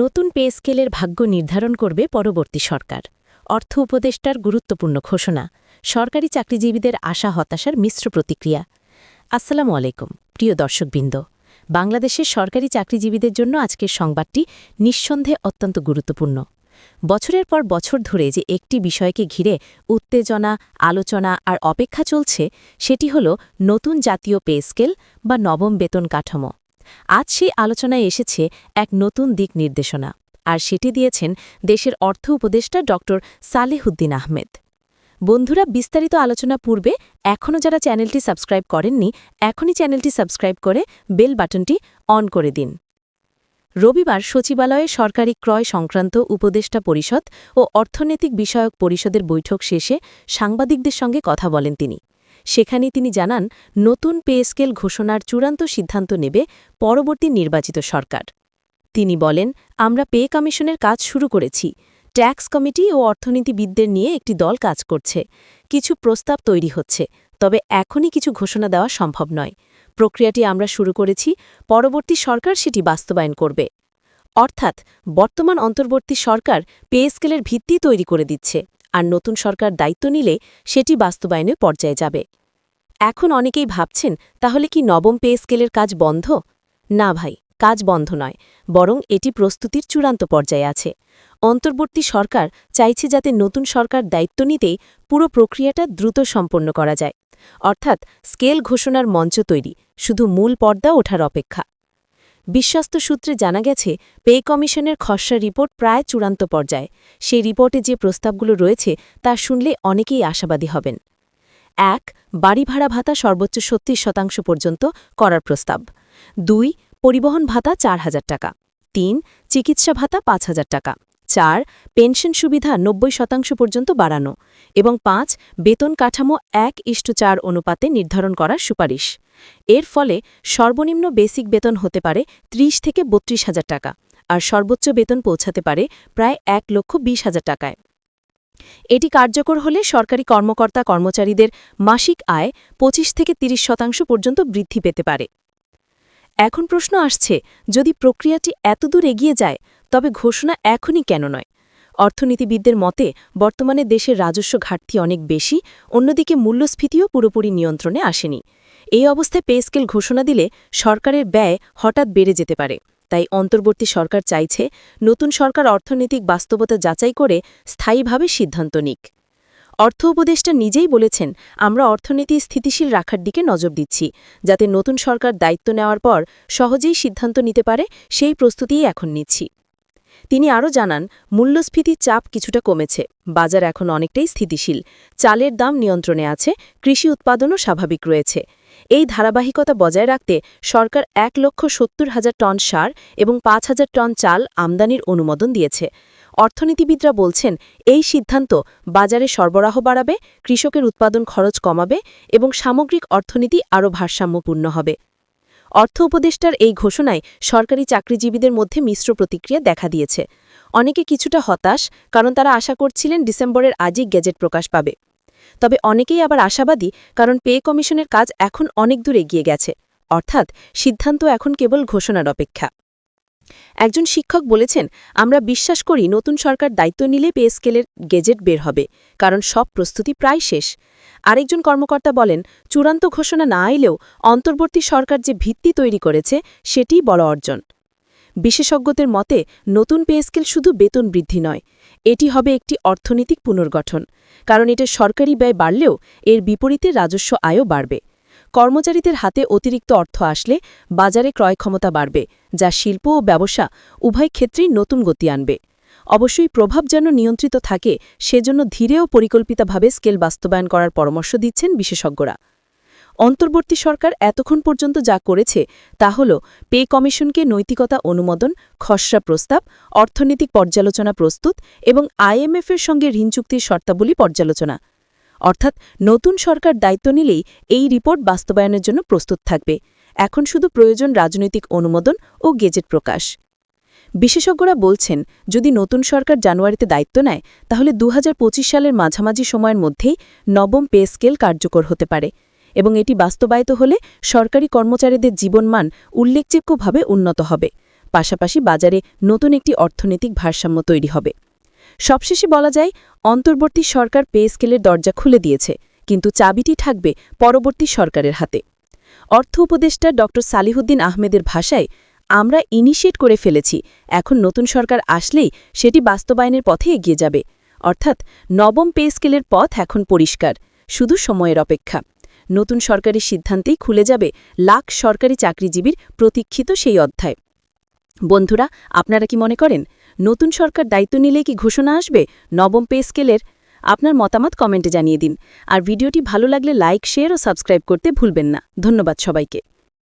নতুন পে স্কেলের ভাগ্য নির্ধারণ করবে পরবর্তী সরকার। অর্থ উপদেষ্টার গুরুত্বপূর্ণ ঘোষণা, সরকারি চাকরিজীবীদের আশা হতাশার মিশ্র প্রতিক্রিয়া। আসসালামু আলাইকুম, প্রিয় দর্শকবৃন্দ। বাংলাদেশের সরকারি চাকরিজীবীদের জন্য আজকের সংবাদটি নিঃসন্দেহে অত্যন্ত গুরুত্বপূর্ণ। বছরের পর বছর ধরে যে একটি বিষয়কে ঘিরে উত্তেজনা, আলোচনা আর অপেক্ষা চলছে, সেটি হল নতুন জাতীয় পে স্কেল বা নবম বেতন কাঠামো। আজ সেই আলোচনায় এসেছে এক নতুন দিক নির্দেশনা, আর সেটি দিয়েছেন দেশের অর্থ উপদেষ্টা ড. সালেহুদ্দিন আহমেদ। বন্ধুরা, বিস্তারিত আলোচনা পূর্বে এখনও যারা চ্যানেলটি সাবস্ক্রাইব করেননি, এখনই চ্যানেলটি সাবস্ক্রাইব করে বেল বাটনটি অন করে দিন। রবিবার সচিবালয়ে সরকারি ক্রয় সংক্রান্ত উপদেষ্টা পরিষদ ও অর্থনৈতিক বিষয়ক পরিষদের বৈঠক শেষে সাংবাদিকদের সঙ্গে কথা বলেন তিনি। সেখানে তিনি জানান, নতুন পে স্কেল ঘোষণার চূড়ান্ত সিদ্ধান্ত নেবে পরবর্তী নির্বাচিত সরকার। তিনি বলেন, আমরা পে কমিশনের কাজ শুরু করেছি। ট্যাক্স কমিটি ও অর্থনীতিবিদদের নিয়ে একটি দল কাজ করছে। কিছু প্রস্তাব তৈরি হচ্ছে, তবে এখনই কিছু ঘোষণা দেওয়া সম্ভব নয়। প্রক্রিয়াটি আমরা শুরু করেছি, পরবর্তী সরকার সেটি বাস্তবায়ন করবে। অর্থাৎ, বর্তমান অন্তর্বর্তী সরকার পে স্কেলের ভিত্তি তৈরি করে দিচ্ছে। আর নতুন সরকার দায়িত্ব নিলে সেটি বাস্তবায়নের পর্যায়ে যাবে। এখন অনেকেই ভাবছেন, তাহলে কি নবম পে স্কেলের কাজ বন্ধ? না ভাই, কাজ বন্ধ নয়, বরং এটি প্রস্তুতির চূড়ান্ত পর্যায়ে আছে। অন্তর্বর্তী সরকার চাইছে যাতে নতুন সরকার দায়িত্ব নিতেই পুরো প্রক্রিয়াটা দ্রুত সম্পন্ন করা যায়। অর্থাৎ স্কেল ঘোষণার মঞ্চ তৈরি, শুধু মূল পর্দা ওঠার অপেক্ষা। বিশ্বস্ত সূত্রে জানা গেছে, পে কমিশনের খসড়া রিপোর্ট প্রায় চূড়ান্ত পর্যায়ে। সেই রিপোর্টে যে প্রস্তাবগুলো রয়েছে, তা শুনলে অনেকেই আশাবাদী হবেন। এক, বাড়ি ভাড়া ভাতা সর্বোচ্চ সত্তর শতাংশ পর্যন্ত করার প্রস্তাব। দুই, পরিবহন ভাতা চার হাজার টাকা। তিন, চিকিৎসা ভাতা পাঁচ হাজার টাকা। চার, পেনশন সুবিধা নব্বই শতাংশ পর্যন্ত বাড়ানো এবং পাঁচ, বেতন কাঠামো এক ইষ্ট চার অনুপাতে নির্ধারণ করার সুপারিশ। এর ফলে সর্বনিম্ন বেসিক বেতন হতে পারে ৩০ থেকে বত্রিশ হাজার টাকা আর সর্বোচ্চ বেতন পৌঁছাতে পারে প্রায় এক লক্ষ বিশ হাজার টাকায়। এটি কার্যকর হলে সরকারি কর্মকর্তা কর্মচারীদের মাসিক আয় ২৫ থেকে ৩০ শতাংশ পর্যন্ত বৃদ্ধি পেতে পারে। এখন প্রশ্ন আসছে, যদি প্রক্রিয়াটি এতদূর এগিয়ে যায়, তবে ঘোষণা এখনই কেন নয়? অর্থনীতিবিদদের মতে, বর্তমানে দেশের রাজস্ব ঘাটতি অনেক বেশি, অন্যদিকে মূল্যস্ফীতিও পুরোপুরি নিয়ন্ত্রণে আসেনি। এই অবস্থায় পে স্কেল ঘোষণা দিলে সরকারের ব্যয় হঠাৎ বেড়ে যেতে পারে। তাই অন্তর্বর্তী সরকার চাইছে, নতুন সরকার অর্থনৈতিক বাস্তবতা যাচাই করে স্থায়ীভাবে সিদ্ধান্ত নিক। অর্থ উপদেষ্টা নিজেই বলেছেন, আমরা অর্থনীতি স্থিতিশীল রাখার দিকে নজর দিচ্ছি, যাতে নতুন সরকার দায়িত্ব নেওয়ার পর সহজেই সিদ্ধান্ত নিতে পারে, সেই প্রস্তুতিই এখন নিচ্ছি। তিনি আরও জানান, মূল্যস্ফীতির চাপ কিছুটা কমেছে, বাজার এখন অনেকটাই স্থিতিশীল, চালের দাম নিয়ন্ত্রণে আছে, কৃষি উৎপাদনও স্বাভাবিক রয়েছে। এই ধারাবাহিকতা বজায় রাখতে সরকার এক লক্ষ সত্তর হাজার টন সার এবং পাঁচ হাজার টন চাল আমদানির অনুমোদন দিয়েছে। অর্থনীতিবিদরা বলছেন, এই সিদ্ধান্ত বাজারে সরবরাহ বাড়াবে, কৃষকের উৎপাদন খরচ কমাবে এবং সামগ্রিক অর্থনীতি আরও ভারসাম্যপূর্ণ হবে। অর্থ উপদেষ্টার এই ঘোষণায় সরকারি চাকরিজীবীদের মধ্যে মিশ্র প্রতিক্রিয়া দেখা দিয়েছে। অনেকে কিছুটা হতাশ, কারণ তারা আশা করছিলেন ডিসেম্বরের আজই গেজেট প্রকাশ পাবে। তবে অনেকেই আবার আশাবাদী কারণ পে কমিশনের কাজ এখন অনেক দূর এগিয়ে গেছে। অর্থাৎ সিদ্ধান্ত এখন কেবল ঘোষণার অপেক্ষা। একজন শিক্ষক বলেছেন, আমরা বিশ্বাস করি নতুন সরকার দায়িত্ব নিলে পে স্কেলের গেজেট বের হবে, কারণ সব প্রস্তুতি প্রায় শেষ। আরেকজন কর্মকর্তা বলেন, চূড়ান্ত ঘোষণা না এলেও অন্তর্বর্তী সরকার যে ভিত্তি তৈরি করেছে, সেটিই বড় অর্জন। বিশেষজ্ঞদের মতে, নতুন পে স্কেল শুধু বেতন বৃদ্ধি নয়, এটি হবে একটি অর্থনৈতিক পুনর্গঠন, কারণ এটা সরকারি ব্যয় বাড়লেও এর বিপরীতে রাজস্ব আয়ও বাড়বে। কর্মচারীদের হাতে অতিরিক্ত অর্থ আসলে বাজারে ক্রয় ক্ষমতা বাড়বে, যা শিল্প ও ব্যবসা উভয় ক্ষেত্রেই নতুন গতি আনবে। অবশ্যই প্রভাব যেন নিয়ন্ত্রিত থাকে, সেজন্য ধীরে ও পরিকল্পিতভাবে স্কেল বাস্তবায়ন করার পরামর্শ দিচ্ছেন বিশেষজ্ঞরা। অন্তর্বর্তী সরকার এতক্ষণ পর্যন্ত যা করেছে তা হল পে কমিশনকে নৈতিকতা অনুমোদন, খসড়া প্রস্তাব, অর্থনৈতিক পর্যালোচনা প্রস্তুত এবং আইএমএফের সঙ্গে ঋণ চুক্তির শর্তাবলী পর্যালোচনা। অর্থাৎ নতুন সরকার দায়িত্ব নিলেই এই রিপোর্ট বাস্তবায়নের জন্য প্রস্তুত থাকবে। এখন শুধু প্রয়োজন রাজনৈতিক অনুমোদন ও গেজেট প্রকাশ। বিশেষজ্ঞরা বলছেন, যদি নতুন সরকার জানুয়ারিতে দায়িত্ব নেয়, তাহলে দু হাজার পঁচিশ সালের মাঝামাঝি সময়ের মধ্যেই নবম পে স্কেল কার্যকর হতে পারে। এবং এটি বাস্তবায়িত হলে সরকারি কর্মচারীদের জীবনমান উল্লেখযোগ্যভাবে উন্নত হবে। পাশাপাশি বাজারে নতুন একটি অর্থনৈতিক ভারসাম্য তৈরি হবে। সবশেষে বলা যায়, অন্তর্বর্তী সরকার পে স্কেলের দরজা খুলে দিয়েছে, কিন্তু চাবিটি থাকবে পরবর্তী সরকারের হাতে। অর্থ উপদেষ্টা ড সালিহুদ্দিন আহমেদের ভাষায়, আমরা ইনিশিয়েট করে ফেলেছি, এখন নতুন সরকার আসলেই সেটি বাস্তবায়নের পথে এগিয়ে যাবে। অর্থাৎ, নবম পে স্কেলের পথ এখন পরিষ্কার, শুধু সময়ের অপেক্ষা। নতুন সরকারি সিদ্ধান্তেই খুলে যাবে লাখ সরকারি চাকরিজীবীর প্রতীক্ষিত সেই অধ্যায়। বন্ধুরা, আপনারা কি মনে করেন, নতুন সরকার দায়িত্ব নিলে কি ঘোষণা আসবে? নবম পে স্কেলের আপনার মতামত কমেন্টে জানিয়ে দিন। আর ভিডিওটি ভালো লাগলে লাইক, শেয়ার ও সাবস্ক্রাইব করতে ভুলবেন না। ধন্যবাদ সবাইকে।